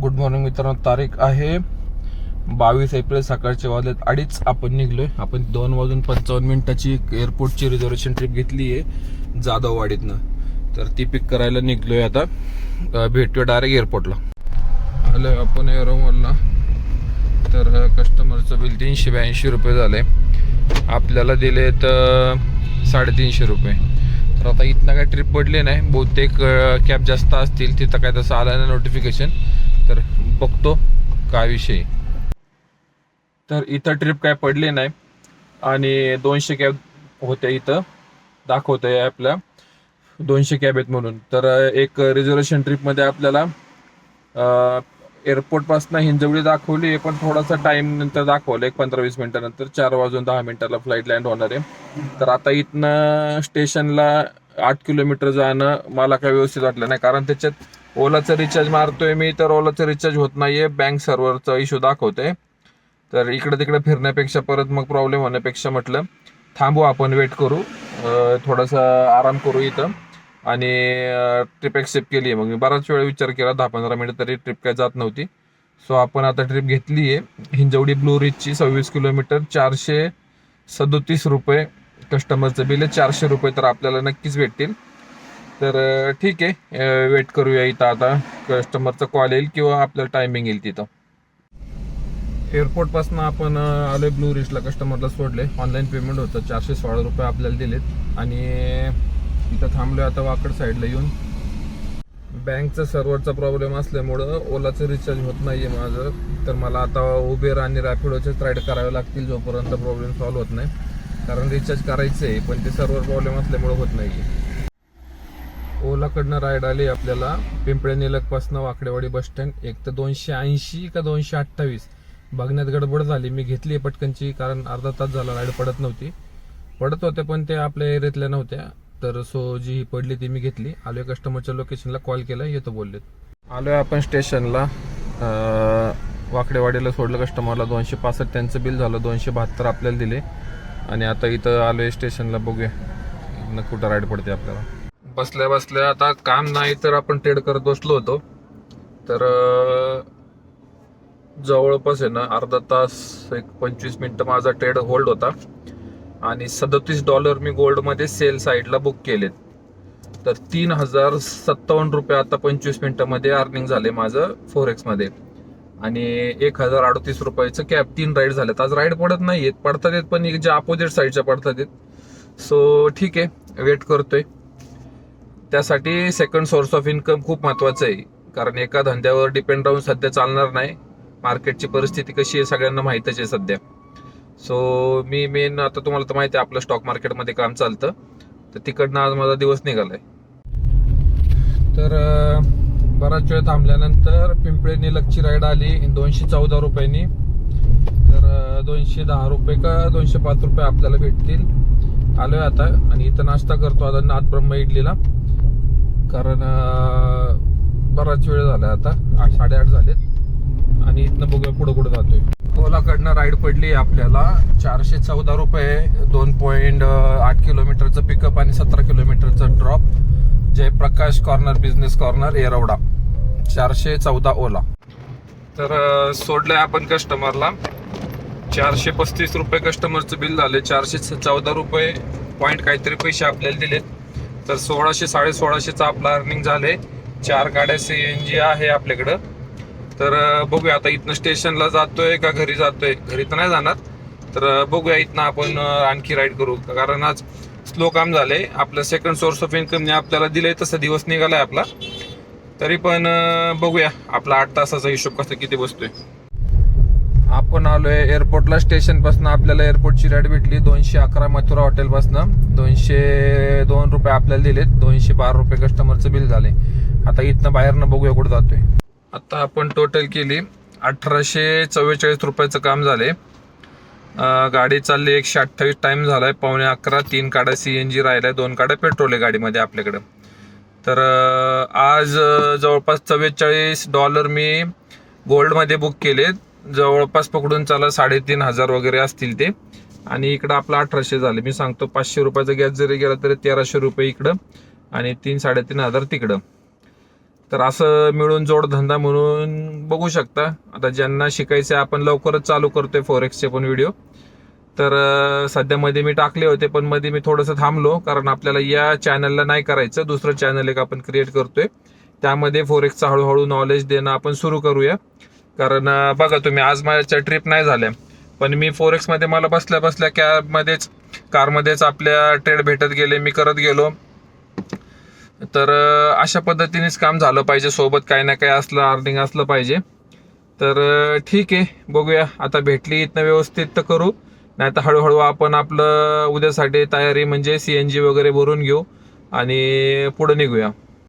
Good morning मित्रांनो तारीख आहे बावीस एप्रिल सकाळचे वाजलेत. अडीच आपण निघलोय. आपण दोन वाजून पंचावन्न मिनिटाची एक एअरपोर्टची रिझर्वेशन ट्रिप घेतली आहे जाधववाडीतनं. तर ती पिक करायला निघलोय आता. भेटतोय भेटूया डायरेक्ट एअरपोर्टला आलो आपण एअरोमॉलला तर कस्टमरचं बिल तीनशे ब्याऐंशी रुपये झाले. आपल्याला दिले तर साडेतीनशे रुपये. तर आता इथनं काय ट्रिप पडली नाही. बहुतेक कॅब जास्त असतील. तिथं काय तसं आलं नाही नोटिफिकेशन तर बघतो काय विषय. तर इथं ट्रिप काय पडली नाही. आणि दोनशे कॅब होत्या इथं. दाखवतंय आपल्या. दोनशे कॅब आहेत म्हणून. तर एक रिझर्वेशन ट्रिपमध्ये आपल्याला एअरपोर्टपासून हिंजवडी दाखवली. पण थोडासा टाइम नंतर दाखवलं. एक पंधरा वीस मिनिटानंतर चार वाजून दहा मिनिटाला फ्लाईट लँड होणार आहे. तर आता इथनं स्टेशनला आठ किलोमीटर जाणं मला काय व्यवस्थित वाटलं नाही. कारण त्याच्यात ओलाचं रिचार्ज मारतोय मी तर ओलाचं रिचार्ज होत नाहीये. बँक सर्व्हरचा इश्यू दाखवते. तर इकडे तिकडे फिरण्यापेक्षा परत मग प्रॉब्लेम होण्यापेक्षा म्हटलं थांबू आपण वेट करू. थोडासा आराम करू इथं. आणि ट्रिप ॲक्सेप्ट केली आहे मग मी बराच वेळ विचार केला दहा पंधरा मिनटं तरी ट्रिप काय जात नव्हती. सो आपण आता ट्रिप घेतली आहे हिंजवडी ब्लू रिचची सव्वीस किलोमीटर चारशे सदोतीस रुपये कस्टमरचं बिल आहे. चारशे रुपये तर आपल्याला नक्कीच भेटतील. तर ठीक आहे. वेट करूया इथं आता. कस्टमरचा कॉल येईल किंवा आपल्याला टायमिंग येईल तिथं. एअरपोर्टपासून आपण आलोय ब्लू रिस्टला कस्टमरला सोडले. ऑनलाईन पेमेंट होतं. चारशे सोळा रुपये आपल्याला दिलेत. आणि इथं थांबलोय आता वाकड साईडला येऊन. बँकचा सर्व्हरचा प्रॉब्लेम असल्यामुळं ओलाचं रिचार्ज होत नाही आहे माझं. तर मला आता उबेर आणि रॅपिडोचेच राईड करावे लागतील जोपर्यंत प्रॉब्लेम सॉल्व्ह होत नाही. कारण रिचार्ज करायचं आहे पण ते सर्व्हर प्रॉब्लेम असल्यामुळं होत नाही आहे ओलाकडनं राईड आली आपल्याला. पिंपळे निलकपासनं वाकडेवाडी बस स्टँड एक तर दोनशे ऐंशी का दोनशे अठ्ठावीस? बघण्यात गडबड झाली. मी घेतली पटकनची कारण अर्धा तास झाला राईड पडत नव्हती. पडत होत्या पण ते आपल्या एरियातल्या नव्हत्या. तर सो जी ही पडली ती मी घेतली. आलोय कस्टमरच्या लोकेशनला कॉल. केला येतो बोललेत. आलोय आपण स्टेशनला वाकडेवाडीला सोडलं कस्टमरला दोनशे पासष्ट. त्यांचं बिल झालं दोनशे बहात्तर आपल्याला दिले. आणि आता इथं आलोय स्टेशनला बघूया. कुठं राईड पडते आपल्याला. बसल्या बसल्या आता काम नाही तर आपण ट्रेड करत बसलो होतो. तर जवळपास आहे ना अर्धा तास एक पंचवीस मिनटं माझा ट्रेड होल्ड होता. आणि सदतीस डॉलर मी गोल्डमध्ये सेल साईडला बुक केलेत. तर तीन हजार सत्तावन्न रुपये आता पंचवीस मिनटामध्ये अर्निंग झाले माझं फोर एक्समध्ये आणि एक हजार अडतीस रुपयाचं कॅब तीन राईड झालेत. आज राईड पडत नाही आहेत पडतात आहेत पण जे अपोजिट साईडच्या पडतात आहेत सो ठीक आहे वेट करतोय. त्यासाठी सेकंड सोर्स ऑफ इन्कम खूप महत्वाचं आहे. कारण एका धंद्यावर डिपेंड राहून सध्या चालणार नाही. मार्केटची परिस्थिती कशी आहे सगळ्यांना माहीतच आहे सध्या. सो मी मेन आता तुम्हाला तर माहिती आहे आपलं स्टॉक मार्केटमध्ये काम चालतं. तर तिकडनं आज माझा दिवस निघालाय. तर बराच वेळ थांबल्यानंतर पिंपळे निलकची राईड आली दोनशे चौदा रुपयांनी. तर दोनशे दहा रुपये का दोनशे पाच रुपये आपल्याला भेटतील. आलोय आता आणि इथं नाश्ता करतो आता नाथ ब्रह्म इडलीला. कारण बराच वेळ झाला आता. आठ साडेआठ झालेत. आणि इथनं बघूया पुढं पुढं जातोय. ओलाकडनं राईड पडली आपल्याला. चारशे चौदा रुपये दोन पॉईंट आठ किलोमीटरचं पिकअप आणि सतरा किलोमीटरचं drop Jayaprakash corner business corner Yerwada. चारशे चौदा ओला. तर सोडलंय आपण कस्टमरला चारशे पस्तीस रुपये कस्टमरचं बिल झाले चारशे चौदा रुपये पॉईंट काहीतरी पैसे आपल्याला दिलेत. तर सोळाशे साडे सोळाशेचा आपला अर्निंग झाले. चार गाड्या सी एन जी आहे आपल्याकडं. तर बघूया आता इथनं स्टेशनला जातोय का घरी जातोय? घरी तर नाही जाणार. तर बघूया इथनं आपण आणखी राईड करू. कारण आज स्लो काम झाले आपलं सेकंड सोर्स ऑफ इन्कमने आपल्याला दिलंय तसा दिवस निघालाय आपला. तरी पण बघूया आपला आठ तासाचा हिशोब कसा किती बसतोय. आपण आलोय एअरपोर्टला. स्टेशनपासून आपल्याला एअरपोर्टची रेट भेटली दोनशे अकरा मथुरा हॉटेल पासून. दोनशे दोन रुपये आपल्याला दिलेत. दोनशे बारा रुपये कस्टमरचं बिल झाले आता इथनं बाहेरनं बघूया कुठं जातोय. आता आपण टोटल केली अठराशे चव्वेचाळीस रुपयाचं काम झाले गाडी चालली एकशे अठ्ठावीस. टाइम झालाय पावणे अकरा. तीन काड्या सी एन जी राहिल्या. दोन काड्या पेट्रोल आहे गाडीमध्ये आपल्याकडं. तर आज जवळपास चव्वेचाळीस डॉलर मी गोल्डमध्ये बुक केले जवळपास पकडून चला साडेतीन हजार वगैरे असतील ते. आणि इकडं आपलं अठराशे झालं. मी सांगतो पाचशे रुपयाचा गॅस जरी गेला तरी तेराशे रुपये इकडं आणि तीन साडेतीन हजार तिकडं. तर असं मिळून जोडधंदा म्हणून बघू शकता. आता ज्यांना शिकायचे आपण लवकरच चालू करतोय फॉरेक्सचे पण व्हिडिओ तर सध्या मध्ये मी टाकले होते पण मध्ये मी थोडंसं थांबलो कारण आपल्याला या चॅनलला नाही करायचं. दुसरं चॅनल एक आपण क्रिएट करतोय. त्यामध्ये फोरेक्सचं हळूहळू नॉलेज देणं आपण सुरू करूया. कारण बघा तुम्ही आज माझ्या ट्रिप नाही झाल्या. पण मी फोरेक्समध्ये मला बसल्या बसल्या कॅबमध्येच कारमध्येच आपल्या ट्रेड भेटत गेले मी करत गेलो. तर अशा पद्धतीनेच काम झालं पाहिजे. सोबत काही ना काही असलं अर्निंग असलं पाहिजे. तर ठीक आहे बघूया. आता भेटली इथनं व्यवस्थित तर करू. नाही तर हळूहळू आपण आपलं उद्यासाठी तयारी म्हणजे सी एन जी वगैरे भरून घेऊ आणि पुढं निघूया.